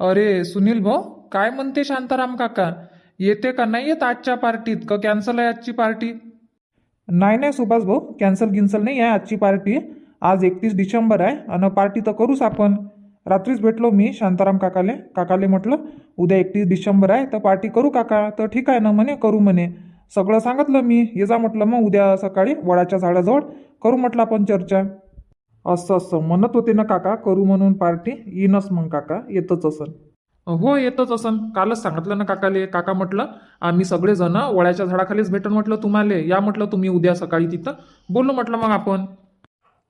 अरे सुनील भाऊ काय म्हणते शांताराम काका? येते का? नाही येत आजच्या पार्टीत? का कॅन्सल आहे आजची पार्टी? नाही नाही सुभाष भाऊ कॅन्सल गिन्सल नाही आहे आजची पार्टी. आज एकतीस डिसेंबर आहे आणि पार्टी तर करूच आपण. रात्रीच भेटलो मी शांताराम काकाले. काकाले म्हटलं उद्या एकतीस डिसेंबर आहे तर पार्टी करू काका. तर ठीक आहे ना म्हणे करू म्हणे. सगळं सांगितलं मी. ये जा म्हटलं मग उद्या सकाळी वडाच्या झाडाजवळ. करू म्हटलं आपण चर्चा. असं असं. म्हणत होते ना काका करू म्हणून पार्टी येईनच मग काका येतच असन. हो येतच असन. कालच सांगितलं ना काकाले काका म्हटलं आम्ही सगळेजण वळ्याच्या झाडाखालीच भेटन म्हटलं तुम्हाला. या म्हटलं तुम्ही उद्या सकाळी तिथं. बोललो म्हटलं मग आपण.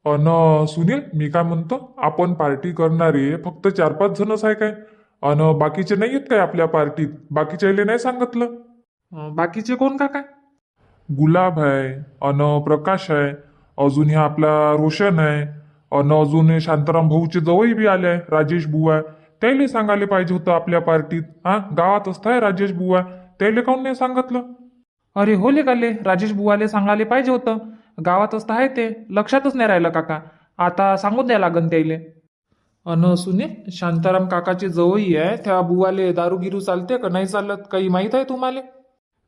अन सुनील मी काय म्हणतो आपण पार्टी करणारे फक्त चार पाच जणच आहे काय? अन बाकीचे नाही आहेत काय आपल्या पार्टीत? बाकीच्याले नाही सांगितलं? बाकीचे कोण काका? गुलाब आहे अन प्रकाश आहे अजून ह्या आपला रोशन आहे अन अजून शांताराम भाऊचे जवळ बी आले राजेश बुवा त्याला सांगायला पाहिजे होतं आपल्या पार्टीत हा? गावात असताय राजेश बुवा त्याला काऊन नाही सांगितलं? अरे होले गाले राजेश बुवाले सांगायला पाहिजे होतं। गावातच तर आहे ते लक्षातच नाही राहिलं काका। आता सांगून द्या लागन त्याले। अन सुने शांताराम काकाची जवळही आहे त्या बुवाले दारू गिरू चालते का? नाही चालत काही माहीत आहे तुम्हाला?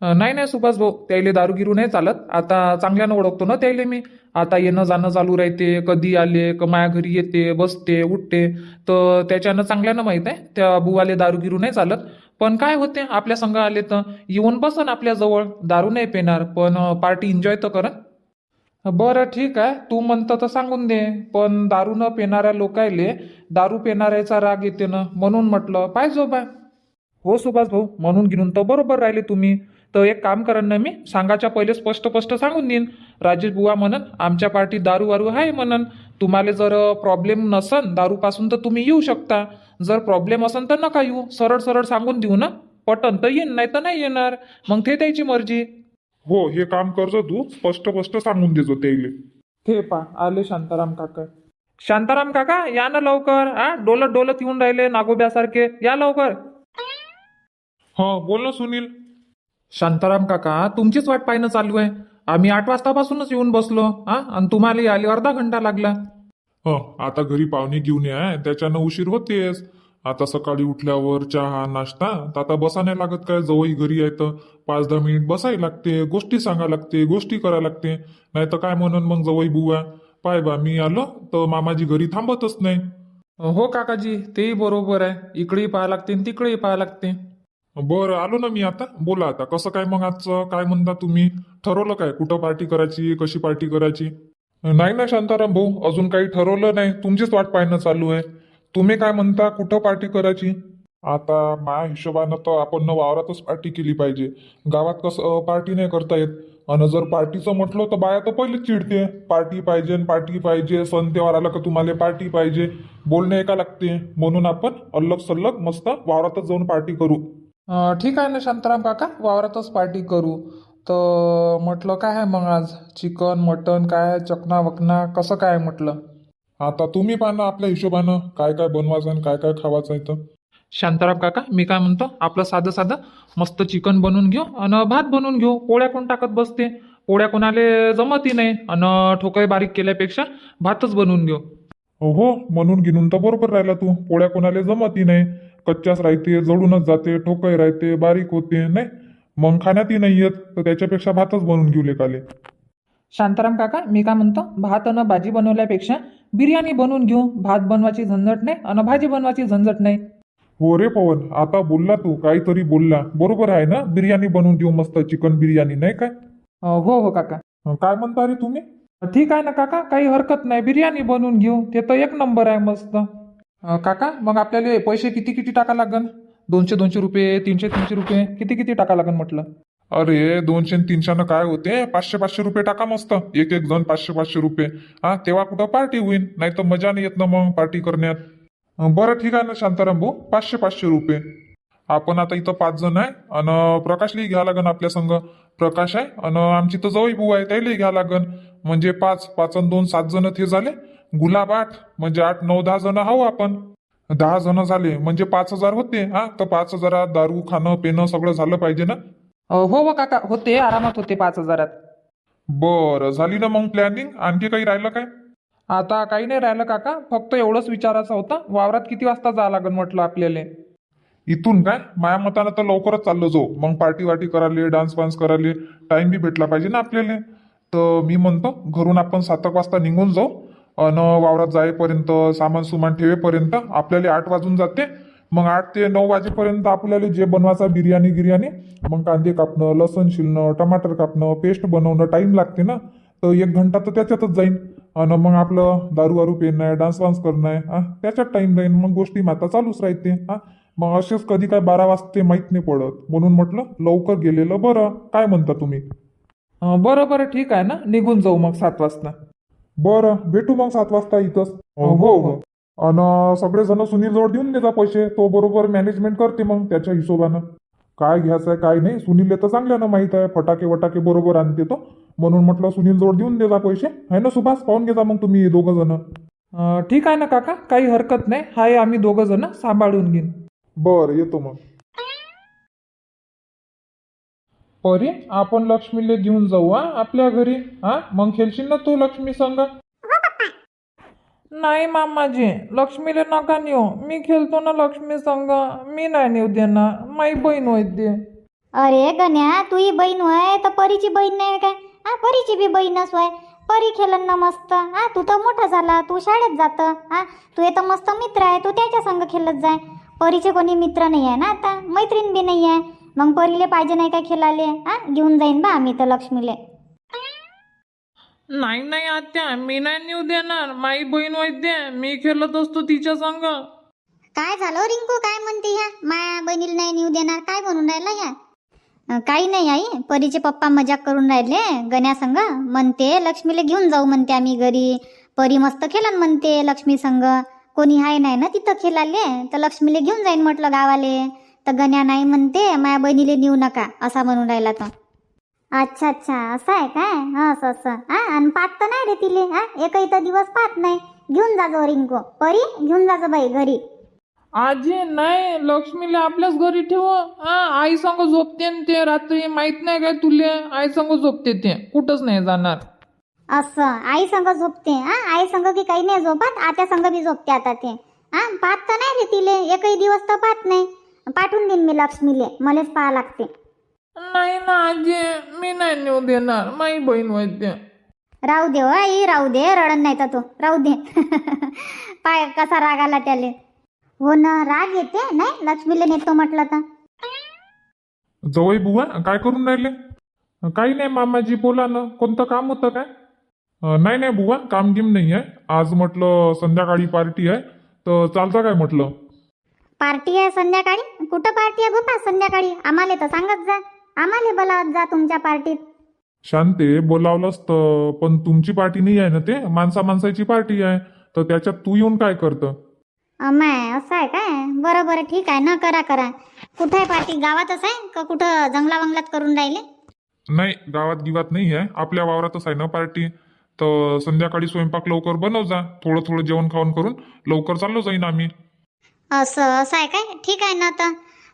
नाही नाही सुभाष भाऊ त्याले दारू गिरू नाही चालत. आता चांगल्यानं ओळखतो ना त्याले मी. आता येणं जाणं चालू राहते. कधी आले क माया घरी येते बसते उठते. तर त्याच्यानं चांगल्यानं माहीत आहे. त्या बुवाले दारू गिरू नाही चालत. पण काय होते? आपल्या संघ आले तर येऊन बसन आपल्याजवळ दारू नाही पेणार पण पार्टी एन्जॉय तर करन. बरं ठीक आहे. तू म्हणतं तर सांगून दे. पण दारू न पेणाऱ्या लोकायले दारू पेणाऱ्याचा राग येते ना म्हणून म्हटलं पाहिजो बा हो सुभाष भाऊ म्हणून गिरून तर बरोबर राहिले तुम्ही. तर एक काम करा ना मी सांगायच्या पहिले स्पष्ट स्पष्ट सांगून देईन. राजेश बुवा म्हणन आमच्या पार्टीत दारू वारू आहे म्हणन. तुम्हाला जर प्रॉब्लेम नसन दारूपासून तर तुम्ही येऊ शकता. जर प्रॉब्लेम असन तर नका येऊ. सरळ सरळ सांगून देऊ ना. पटन तर येईन नाही तर नाही येणार. मग ते त्याची मर्जी. हो हे काम करजो तू. स्पष्ट स्पष्ट सांगून देजो त्याले. ते पा आले शांताराम काका. शांताराम काका या ना लवकर. आ डोलत डोलत येऊन राहिले नागोब्यासारखे. या लवकर. हा बोल ना सुनील. शांताराम काका तुमचीच वाट पाहणं चालू आहे. आम्ही आठ वाजतापासूनच येऊन बसलो हा? आणि तुम्हाला यायला अर्धा घंटा लागला. ह आता घरी पाहुणे घेऊन या त्याच्यानं उशीर होतेस आता सकाळी उठल्यावर चहा नाश्ता तर आता बसा नाही लागत काय? जवळ घरी आहे तर पाच दहा मिनिट बसायला लागते गोष्टी सांगा लागते गोष्टी करायला लागते. नाही तर काय म्हणून मग जवळ बुवा? पाय बा मी आलो तर मामाजी घरी थांबतच नाही. हो काकाजी तेही बरोबर आहे. इकडेही पाहा लागते तिकडेही पाहा लागते. बरं आलो ना मी आता. बोला आता कसं काय मग आजचं? काय म्हणता तुम्ही? ठरवलं काय? कुठं पार्टी करायची? कशी पार्टी करायची? नाही ना शांताराम भाऊ अजून काही ठरवलं नाही. तुमचीच वाट पाहणं चालू आहे. तुम्ही काय म्हणता? कुठं पार्टी करायची? आता माझ्या हिशोबानं तर आपण वावरातच पार्टी केली पाहिजे. गावात कसं पार्टी नाही करता येत. आणि जर पार्टीचं म्हटलं तर बाया तर पहिलेच चिडते. पार्टी पाहिजे पार्टी पाहिजे. सण तेव्हार आला का तुम्हाला पार्टी पाहिजे. बोलणे एका लागते. म्हणून आपण अल्लग सल्लग मस्त वावरातच जाऊन पार्टी करू. ठीक आहे ना शांताराम काका वावरातच पार्टी करू. तर म्हटलं काय आहे मग आज? चिकन मटन काय? चकना वकना कसं काय म्हटलं? आता तुम्ही पाहा आपल्या हिशोबानं काय काय बनवायचं आणि काय काय खावायचं आहे तर शांताराम काका मी काय म्हणतो आपलं साधं साधं मस्त चिकन बनवून घेऊ आणि भात बनवून घेऊ. पोळ्या कोण टाकत बसते? पोळ्या कोणाले जमतही नाही आणि ठोकय बारीक केल्यापेक्षा भातच बनवून घेऊ. हो म्हणून गिनून तर बरोबर राहिला तू. पोळ्या कोणाला जमतही नाही. कच्च्याच राहते जळूनच जाते ठोकय राहते बारीक होते नाही? मग खाण्यातही नाही येत तर त्याच्यापेक्षा भातच बनवून घेऊ लेकाले. शांताराम काका मी काय म्हणतो? भात आणि भाजी बनवल्यापेक्षा बिर्याणी बनवून घेऊ. भात बनवायची झंझट नाही आणि भाजी बनवायची झंझट नाही. हो रे पवन आता बोलला तू काहीतरी बोलला. बरोबर आहे ना? बिर्याणी बनवून देऊ मस्त चिकन बिर्याणी नाही काय? अं, हो हो काका. अं, काय म्हणता रे तुम्ही? ठीक आहे ना काका काही हरकत नाही. बिर्याणी बनवून घेऊ. ते तर एक नंबर आहे मस्त. काका मग आपल्याला पैसे किती किती टाका लागन? दोनशे दोनशे रुपये तीनशे तीनशे रुपये किती किती टाका लागन म्हटलं? अरे दोनशे तीनशेनं काय होते? पाचशे पाचशे रुपये टाका मस्त. एक एक जण पाचशे पाचशे रुपये. हा तेव्हा कुठं पार्टी होईल नाही तर मजा नाही येत ना मग पार्टी करण्यात. बरं ठीक आहे ना शांताराम भाऊ. पाचशे पाचशे रुपये. आपण आता इथं पाच जण आहे. आणि प्रकाशलाही घ्या लागन आपल्या संघ. प्रकाश आहे. आणि आमची तर जवळ भाऊ आहे त्यालाही घ्या लागन. म्हणजे पाच पाच आणि दोन सात जण ते झाले. गुलाब आठ म्हणजे आठ नऊ दहा जण आहो आपण. दहा जण झाले म्हणजे पाच हजार होते हा? तर पाच हजारात दारू खाणं पिणं सगळं झालं पाहिजे ना? अं, हो हो काका होते आरामात होते पाच हजारात. बरं झाली ना मग प्लॅनिंग आणखी काही राहिलं काय? आता काही नाही राहिलं काका फक्त एवढंच विचारायचं होतं. वावरात किती वाजता जावं लागेल म्हटलं आपल्याला? इथून काय? माया मतानं तर लवकरच चाललो जाऊ. मग पार्टी वार्टी करायला डान्स वान्स करायला टाइम बी भेटला पाहिजे ना आपल्याला. तर मी म्हणतो घरून आपण सात एक वाजता निघून जाऊ. अन वावरात जाईपर्यंत सामान सुमान ठेवेपर्यंत आपल्याला आठ वाजून जाते. मग आठ ते नऊ वाजेपर्यंत आपल्याला जे बनवायचं बिर्याणी गिर्याणी मग कांदे कापणं लसण शिलणं टमाटर कापणं पेस्ट बनवणं टाईम लागते ना. तर एक घंटा तर त्याच्यातच जाईन. आणि मग आपलं दारू वारू पेरणं आहे डान्स वान्स करणं आहे हा त्याच्यात टाईम जाईन. मग गोष्टी माता चालूच राहते हा मग असेच कधी काय बारा वाजते माहीत नाही पडत. म्हणून म्हटलं लवकर गेलेलं बरं. काय म्हणता तुम्ही? बरं बरं ठीक आहे ना. निघून जाऊ मग सात वाजता. बरं भेटू मग सात वाजता इथंच. हो, हो. आणि सगळेजण सुनील जवळ देऊन देजा पैसे. तो बरोबर मॅनेजमेंट करते मग त्याच्या हिशोबानं. काय घ्यायचं आहे काय नाही. सुनील तर चांगल्यानं माहीत आहे. फटाके वटाके बरोबर आणते तो. म्हणून म्हटलं सुनील जवळ देऊन देजा पैसे. आहे ना सुभाष? पाहून घेजा मग तुम्ही दोघं जण ठीक आहे ना काका? काही हरकत नाही. हाय आम्ही दोघं जण सांभाळून घेईन. बरं येतो मग. परी आपण लक्ष्मीले घेऊन जाऊ हा आपल्या घरी. हा मग खेळशील ना तू लक्ष्मी संग? नाही मामाजी. लक्ष्मीले नका नेऊ. मी खेळतो ना लक्ष्मी संग. मी नाही नेऊ देणार. माई बहीण होते अरे गण्या तू ही बहीण होय तर परीची बहीण नाही काय? हा परीची बी बहीणच होय. परी खेळन ना मस्त. हा तू तर मोठा झाला तू शाळेत जात. हा तू तर मस्त मित्र आहे तू त्याच्या संग खेळत जाय. परीचे कोणी मित्र नाही आहे ना आता मैत्रीण बी नाही आहे मग परीले पाहिजे नाही काय खेळाले हा? घेऊन जाईन बा आम्ही तर लक्ष्मीले. नाही नाही आत्या मी नाही नेऊ देणार. माई बहीण वैद्य मी खेळत असतो तिच्या संग. काय झालं रिंकू? काय म्हणते ह्या? माया बहिणीला नाही नेऊ देणार काय म्हणून राहिला ह्या? अं, काही नाही आई परीचे पप्पा मजाक करून राहिले गण्या संग. म्हणते लक्ष्मीला घेऊन जाऊ म्हणते आम्ही घरी. परी मस्त खेळन म्हणते लक्ष्मी संग. कोणी हाय नाही ना तिथं खेळाले तर लक्ष्मीला घेऊन जाईन म्हटलं गावाले. तर गण्या नाही म्हणते माया बहिणीला नेऊ नका असा म्हणून राहिला तो. अच्छा अच्छा असं आहे काय? हा असं असं. हा आणि पाहत तर नाही रे तिले हा? एकही तर दिवस पाहत नाही. घेऊन जाजो रिंकू. परी घेऊन जाजो बाई घरी. आजी नाही लक्ष्मीला आपल्याच घरी ठेव. हा आई संग झोपते न ते रात्री. माहीत नाही काय तुले? आई संग झोपते ते. कुठंच नाही जाणार. असं. आई संग झोपते. हा आई संग की काही नाही झोपत आत्या संग बी झोपते आता ते. हा पाहत तर नाही रे तिले. एकही दिवस तर पाहत नाही. पाठवून देईन मी लक्ष्मीले. मलाच पाहा लागते. नाही ना आजी मी नाही नेऊ देणार. माई बहीण वैद्य. राहू दे हो आई राहू दे. रडन नाही तर तो. राहू दे. पाय कसा राग आला त्याले. हो ना राग येते. नाही लक्ष्मीले नेतो म्हटलं तर. जवळ बुवा काय करून राहिले? काही नाही मामाजी बोला ना. कोणतं काम होतं काय? अं, नाही नाही बुवा काम गिम नाही आहे. आज म्हटलं संध्याकाळी पार्टी आहे. तर चालतं काय म्हटलं? पार्टी आहे संध्याकाळी? कुठं पार्टी आहे बाबा संध्याकाळी. आम्हाला तर सांगत जा. आम्हाला बोलावत जा तुमच्या पार्टीत. शांते बोलावलंच तर. पण तुमची पार्टी नाही आहे ना ते? माणसा माणसाची पार्टी आहे. तर त्याच्यात तू येऊन काय करतं? अमाय असं आहे काय? बरं बरं ठीक आहे. ना करा करा. कुठं आहे पार्टी? गावातच आहे? का कुठं जंगला बंगलात करून राहिले? नाही गावात गिवात नाही आहे. आपल्या वावरातच आहे ना पार्टी? तर संध्याकाळी स्वयंपाक लवकर बनव जा. थोडं थोडं जेवण खाऊन करून लवकर चाललो जाईन आम्ही. असं असं आहे काय? ठीक आहे ना तर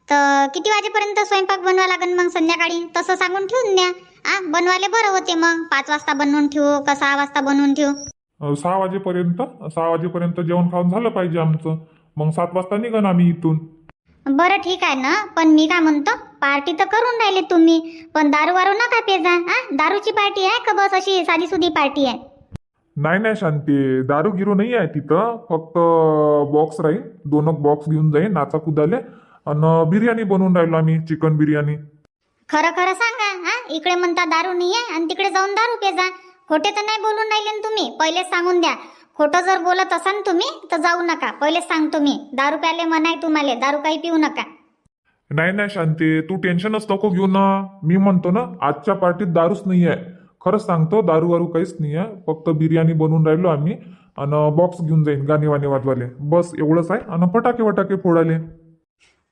तर किती वाजेपर्यंत स्वयंपाक बनवा लागेल मग संध्याकाळी? तसं सांगून ठेवून द्या. आ बनवाले बरं होते मग. पाच वाजता बनवून ठेवू का सहा वाजता बनवून ठेवू? अं, सहा वाजेपर्यंत? सहा वाजेपर्यंत जेवण खाऊन झालं पाहिजे आमचं. मग सात वाजता निघन आम्ही इथून. बरं ठीक आहे ना. पण मी काय म्हणतो? पार्टी तर करून राहिले तुम्ही. पण दारू वारू नका पेजा. आ दारूची पार्टी आहे का बस? अशी साधीसुधी पार्टी आहे. नाही नाही शांती. दारू गिरू नाही आहे तिथं. फक्त बॉक्स राहील दोन बॉक्स घेऊन जाईन नाचा कुदाले. आणि बिर्याणी बनवून राहिलो आम्ही चिकन बिर्याणी. खरं खरं सांगा हा? इकडे म्हणता दारू नाही आहे आणि तिकडे जाऊन दारू पेजा खोटे तर नाही बोलून राहिले ना तुम्ही. पहिलेच सांगून द्या. खोटं जर बोलत असाल तुम्ही तर जाऊ नका. पहिलेच सांगतो मी दारू प्याले मनाय तुम्हाला. दारू काही पिऊ नका. नाही नाही शांती. तू टेन्शनच नको घेऊ ना. मी म्हणतो ना आजच्या पार्टीत दारूच नाही आहे. खरंच सांगतो दारू वारू काहीच नाही आहे फक्त बिर्याणी बनवून राहिलो आम्ही आणि बॉक्स घेऊन जाईन गाणे वाणे वाजवाले बस एवढंच आहे. आणि फटाके वटाके फोडाले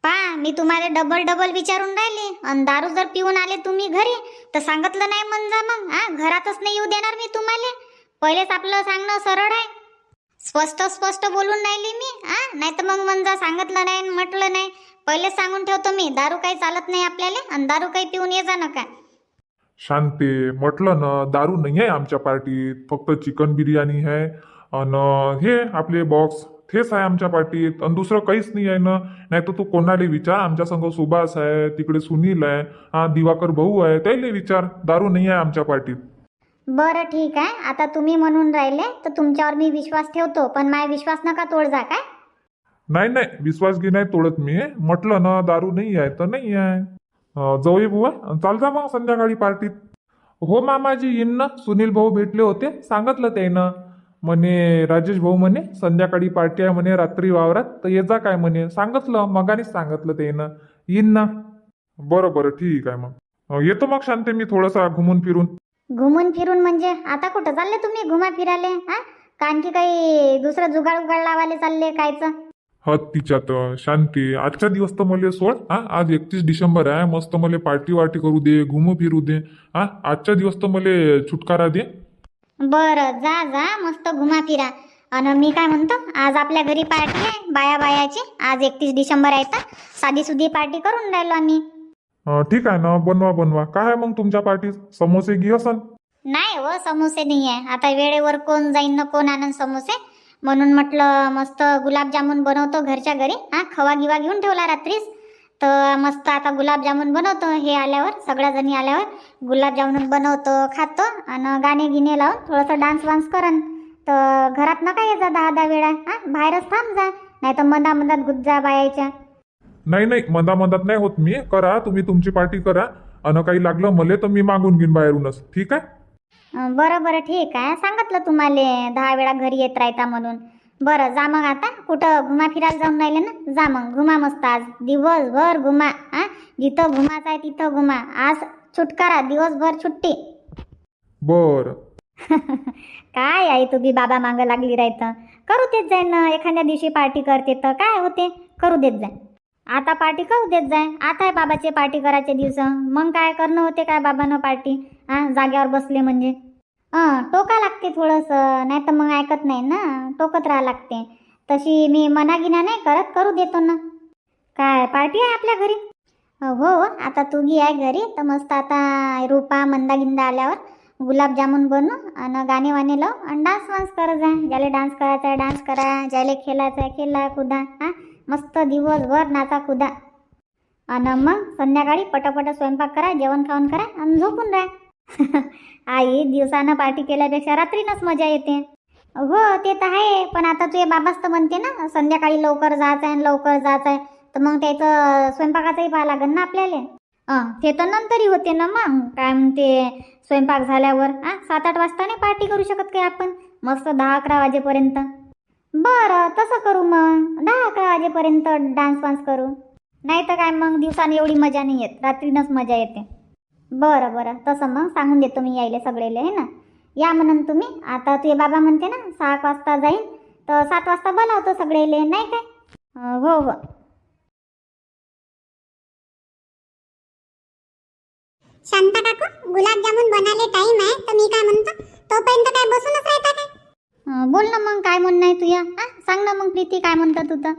पा मी तुम्हाला डबल डबल विचारून राहिले. आणि दारू जर पिऊन आले तुम्ही घरी तर सांगितलं नाही म्हणजे मग. हा घरातच नाही येऊ देणार मी तुम्हाला. पहिलेच आपलं सांगणं सरळ आहे. स्पष्ट स्पष्ट बोलून राहिली मी. हा नाही तर मग म्हणजे सांगितलं नाही आणि म्हटलं नाही. पहिलेच सांगून ठेवतो मी दारू काही चालत नाही आपल्याला आणि दारू काही पिऊन ये जा नका. शांते म्हटलं ना दारू नाही आहे आमच्या पार्टीत फक्त चिकन बिर्याणी आहे. आणि हे आपले बॉक्स तेच आहे आमच्या पार्टीत. आणि दुसरं काहीच नाही आहे ना. नाही तर तू कोणाला विचार? आमच्या संघ सुभाष आहे तिकडे सुनील आहे हा दिवाकर भाऊ आहे त्याला विचार. दारू नाही आहे आमच्या पार्टीत. बरं ठीक आहे. आता तुम्ही म्हणून राहिले तर तुमच्यावर मी विश्वास ठेवतो पण माझा विश्वास नका तोड जा काय? नाही नाही. विश्वास घे नाही तोडत मी. म्हटलं ना दारू नाही आहे तर नाही आहे. जाऊया बुवा चाल जा मग संध्याकाळी पार्टीत. हो मामाजी येईन ना सुनील भाऊ भेटले होते. सांगितलं त्यानं. म्हणे राजेश भाऊ म्हणे संध्याकाळी पार्टी आहे म्हणे रात्री वावरात. तर ये जा काय म्हणे. सांगितलं मगानेच सांगितलं त्यानं. येईन ना बरं बरं ठीक आहे मग. अं, येतो मग शांते मी थोडंसं घुमून फिरून. घुमून फिरून म्हणजे? आता कुठं चालले तुम्ही घुमा फिराले हा? कारण आणखी काही दुसरं जुगाड उगाड लावायला चालले कायचं? हा तिच्यात शांती. आजच्या दिवस तर मला सोड हा. आज एकतीस डिसेंबर आहे मस्त मला पार्टी वार्टी करू दे घुमू फिरू दे हा. आजच्या दिवस तर मला छुटकारा दे. बरं जा जा मस्त घुमा फिरा. आणि मी काय म्हणतो आज आपल्या घरी पार्टी आहे बाया बायाची. आज एकतीस डिसेंबर आहे तर साधी सुधी पार्टी करून राहिलो आम्ही. ठीक आहे ना बनवा बनवा. काय आहे मग तुमच्या पार्टीत? समोसे घे असन? नाही हो समोसे नाही आहे. आता वेळेवर कोण जाईन ना कोण आणन समोसे. म्हणून म्हटलं मस्त गुलाबजामुन बनवतो घरच्या घरी. हा खवा गिवा घेऊन ठेवला रात्रीच. तर मस्त आता गुलाबजामुन बनवतो. हे आल्यावर सगळ्या जणी आल्यावर गुलाबजामुन बनवतो खातो आणि गाणे गिणे लावून थोडंसं डान्स वान्स करन तर घरात नका ये जा दहा दहा वेळा. हा बाहेरच थांब जा. नाही तर मधा मधात गुज्जा बायाच्या. नाही नाही मधा मधात नाही होत मी. करा तुम्ही तुमची पार्टी करा. आणि काही लागलं मले तर मी मागून घेईन बाहेरूनच. ठीक आहे? बरं बरं ठीक आहे. सांगितलं तुम्हाला दहा वेळा घरी येत राहता म्हणून. बरं जा मग आता. कुठं घुमा फिरायला जाऊन राहिले ना? जा मग घुमा मस्त आज. दिवसभर घुमा हा जिथं घुमाचं आहे तिथं घुमा. आज छुटकारा दिवसभर सुट्टी बरं. काय आहे तू बी बाबा मागं लागली राहतं? करू देत जाय ना एखाद्या दिवशी पार्टी करते तर. काय होते? करू देत जाय आता पार्टी करू देत जाय? आता आहे बाबाचे पार्टी करायचे दिवस. मग काय करणं होते काय बाबानं पार्टी? हा जाग्यावर बसले म्हणजे? हं टोका लागते थोडंसं. नाही तर मग ऐकत नाही ना. टोकत राहा लागते. तशी मी मनागिना नाही करत. करू देतो ना. काय पार्टी आहे आपल्या घरी? हो आता तू गी आहे घरी. तर मस्त आता रुपा मंदागिंदा आल्यावर गुलाबजामुन बनू आणि गाणे वाणे लाव. आणि डान्स वान्स करत जा. ज्याला डान्स करायचा आहे डान्स करा. ज्याला खेळायचा आहे खेळा कुदा. हा मस्त दिवसभर नाचा कुदा. आणि मग संध्याकाळी पटापट स्वयंपाक करा जेवण खावण करा आणि झोपून राहा. आई दिवसानं पार्टी केल्यापेक्षा रात्रीनंच मजा येते. हो ते तर आहे पण आता तुझे बाबाच तर म्हणते ना संध्याकाळी लवकर जायचं आहे आणि लवकर जायचं आहे तर मग त्याचं स्वयंपाकाचंही पाहा लागेल ना आपल्याला. ते तर नंतरही होते ना मग. काय म्हणते स्वयंपाक झाल्यावर आ सात आठ वाजता नाही पार्टी करू शकत काय आपण? मस्त दहा अकरा वाजेपर्यंत. बरं तसं करू मग. दहा अकरा वाजेपर्यंत डान्स वान्स करू. नाही तर काय मग दिवसाने एवढी मजा नाही येत. रात्रीनंच मजा येते. बरं बरं. तसं मग सांगून देतो मी यायले सगळेले आहे ना? या म्हणून तुम्ही. आता तुझे बाबा म्हणते ना सहा एक वाजता जाईन. तर सात वाजता बोलावतो सगळेले नाही काय? हो हो. शांता काकू गुलाबजामुन बनाले टाइम आहे. तर मी काय म्हणतो तोपर्यंत काय बसूनच राहता काय? बोल ना मग काय म्हणणं आहे तुझ्या? हा सांग ना मग प्रीती काय म्हणतात तू तर?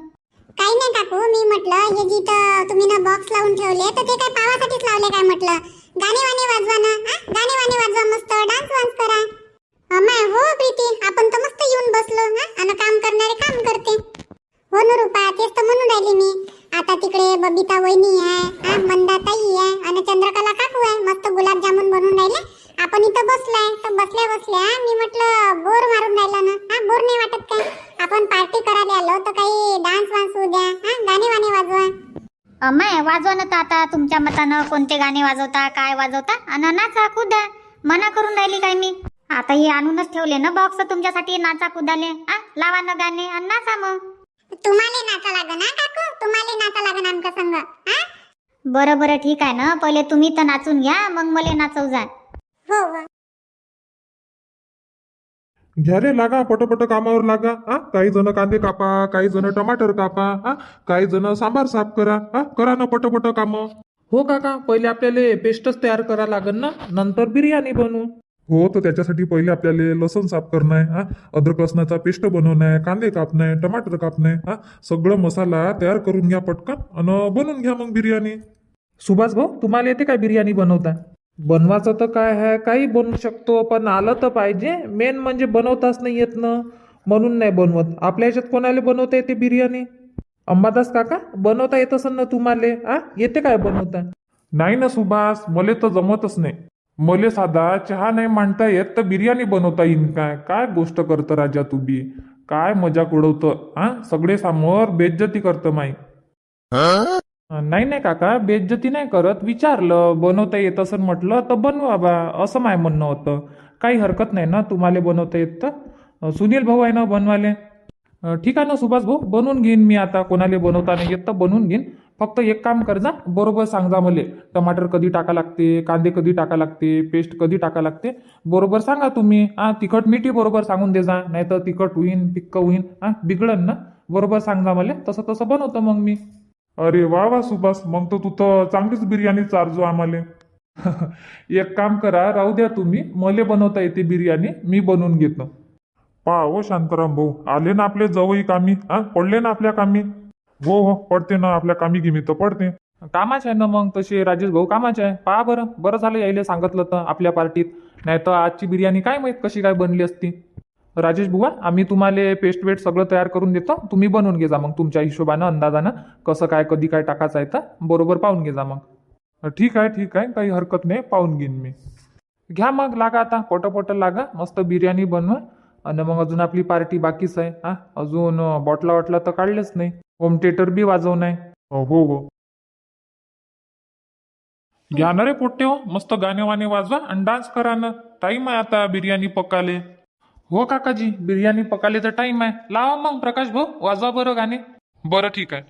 काही नाही काकू मी म्हटलं हे जिथं तुम्ही ना बॉक्स लावून ठेवले तर ते काय पावासाठीच लावले काय म्हटलं? गाणे वाणे वाजवा ना हा? गाणे वाणे वाजवा मस्त डान्स वान्स करा. कोणते गाणे वाजवता काय वाजवता? आणि नाचा कुदा मना करून राहिली काय मी? आता हे आणूनच ठेवले ना बॉक्स तुमच्यासाठी नाचा कुदाले. आ लावा ना गाणे आणि नाचा मग. तुम्हाला नाचा लागन हा काकू? तुम्हाला नाचा लागन आमका संग हा? बरं बरं ठीक आहे ना. पहिले तुम्ही तर नाचून घ्या मग मला नाचव जा. हो हो. घ्या रे लागा पटपट कामावर लागा हा? काही जण कांदे कापा काही जण टमाटर कापा हा? काही जण सांबार साफ करा हा? करा ना पटपट काम. हो काका पहिले आपल्याला पेस्टच तयार करा लागेल ना? नंतर बिर्याणी बनवू. हो तर त्याच्यासाठी पहिले आपल्याला लसण साफ करणं आहे हा? अद्रक लसणाचा पेस्ट बनवणं आहे कांदे कापणं आहे टमाटर कापणं आहे हा? सगळं मसाला तयार करून घ्या पटकन आणि बनवून घ्या मग बिर्याणी. सुभाष भाऊ तुम्हाला येते काय बिर्याणी बनवता? बनवायचं तर काय आहे? काही बनवू शकतो पण आलं तर पाहिजे. मेन म्हणजे बनवताच नाही येत ना. म्हणून नाही बनवत. आपल्या ह्याच्यात कोणाला बनवता येते बिर्याणी? अंबादास काका बनवता येत असेल ना तुम्हाला? आ? येते काय बनवता? नाही ना सुभाष मले तर जमतच नाही. मले साधा चहा नाही मांडता येत तर बिर्याणी बनवता येईन काय? काय गोष्ट करतं राजा तू बी? काय मजाक उडवतं? हा सगळे समोर बेज्जती करतं माई. नाही नाही काका बेज्जती नाही करत. विचारलं बनवता येत असं म्हटलं तर बनवा बा असं माय म्हणणं होतं. काही हरकत नाही ना तुम्हाला बनवता येत तर? सुनील भाऊ आहे ना बनवाले? ठीक आहे ना सुभाष भाऊ बनवून घेईन मी आता. कोणाला बनवता नाही येत तर बनवून घेईन. फक्त एक काम कर जा बरोबर सांजा मला. टमाटर कधी टाका लागते कांदे कधी टाका लागते पेस्ट कधी टाका लागते बरोबर सांगा तुम्ही. हा तिखट मिठी बरोबर सांगून दे जा नाही तर तिखट होईन पिक्क होईन. हा बिघडन ना. बरोबर सांगा मला. तसं तसं बनवतो मग मी. अरे वा वा सुभाष मग तर तू तर चांगलीच बिर्याणी चारजो आम्हाला. एक काम करा राहू द्या तुम्ही. मले बनवता येते बिर्याणी मी बनवून घेतो. पा हो शांताराम भाऊ आले ना आपले जवळ कामी? हा? पडले ना आपल्या कामी? हो हो पडते ना आपल्या कामी गिमी तर पडते. कामाच आहे ना मग तसे? राजेश भाऊ कामाचे आहे? पहा बरं. बरं झालं यायला सांगितलं तर आपल्या पार्टीत. नाही तर आजची बिर्याणी काय माहीत कशी काय बनली असती? राजेश बुवा आम्ही तुम्हाला पेस्ट वेट सगळं तयार करून देतो. तुम्ही बनवून घे जा मग. तुमच्या हिशोबानं अंदाजानं कसं काय कधी काय टाकायचं आहे तर बरोबर पाहून घे जा मग. ठीक आहे ठीक आहे. काही हरकत नाही. पाहून घेईन मी. घ्या मग लागा आता. पोट लागा. मस्त बिर्याणी बनवा. आणि मग अजून आपली पार्टी बाकीच आहे हा? अजून बॉटला वाटला तर काढलेच नाही. होम थिएटर बी वाजव नाही हो हो. घ्या ना रे पोट्टे हो मस्त गाणे वाणे वाजवा आणि डान्स करा ना. टाईम आहे आता बिर्याणी पकाले. हो काकाजी बिर्याणी पकाले तर टाइम आहे. लावा मग प्रकाश भाऊ वाजवा बरं गाणे. बरं ठीक आहे.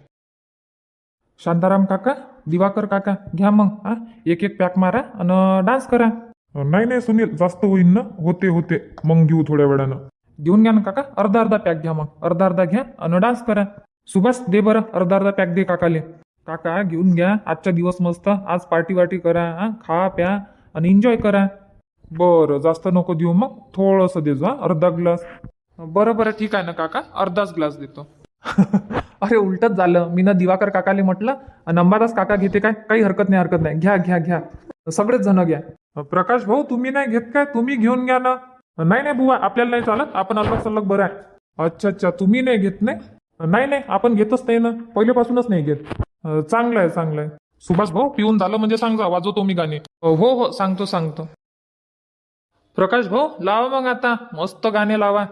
शांताराम काका दिवाकर काका घ्या मग हा? एक एक पॅक मारा आणि डान्स करा. नाही नाही सुनील जास्त होईन ना? होते होते. मग घेऊ थोड्या वेळानं. घेऊन घ्या ना काका. अर्धा अर्धा पॅक घ्या मग. अर्धा अर्धा घ्या आणि डान्स करा. सुभाष दे बरं. अर्धा अर्धा पॅक दे काकाले. काका घेऊन घ्या. आजचा दिवस मस्त. आज पार्टी वार्टी करा हा खा प्या आणि एन्जॉय करा. बरं जास्त नको देऊ मग. थोडंसं देजो हा अर्धा ग्लास बरं बरं ठीक आहे ना काका. अर्धाच ग्लास देतो. अरे उलटच झालं. मी ना दिवाकर काकाले म्हटलं आणि अंबादास काका घेते काय? काही हरकत नाही हरकत नाही. घ्या घ्या घ्या. सगळेच जण घ्या. प्रकाश भाऊ तुम्ही नाही घेत काय? तुम्ही घेऊन घ्या ना. नाही नाही बुवा आपल्याला नाही चालत. आपण अलग सलग बरं आहे. अच्छा अच्छा तुम्ही नाही घेत नाही? नाही नाही आपण घेतच नाही ना. पहिल्यापासूनच नाही घेत. चांगलं आहे चांगलं आहे. सुभाष भाऊ पिऊन झालं म्हणजे सांग जा वाजवतो मी गाणे. हो हो सांगतो सांगतो. प्रकाश भाऊ लावा मग आता. मस्त गाणे लावा.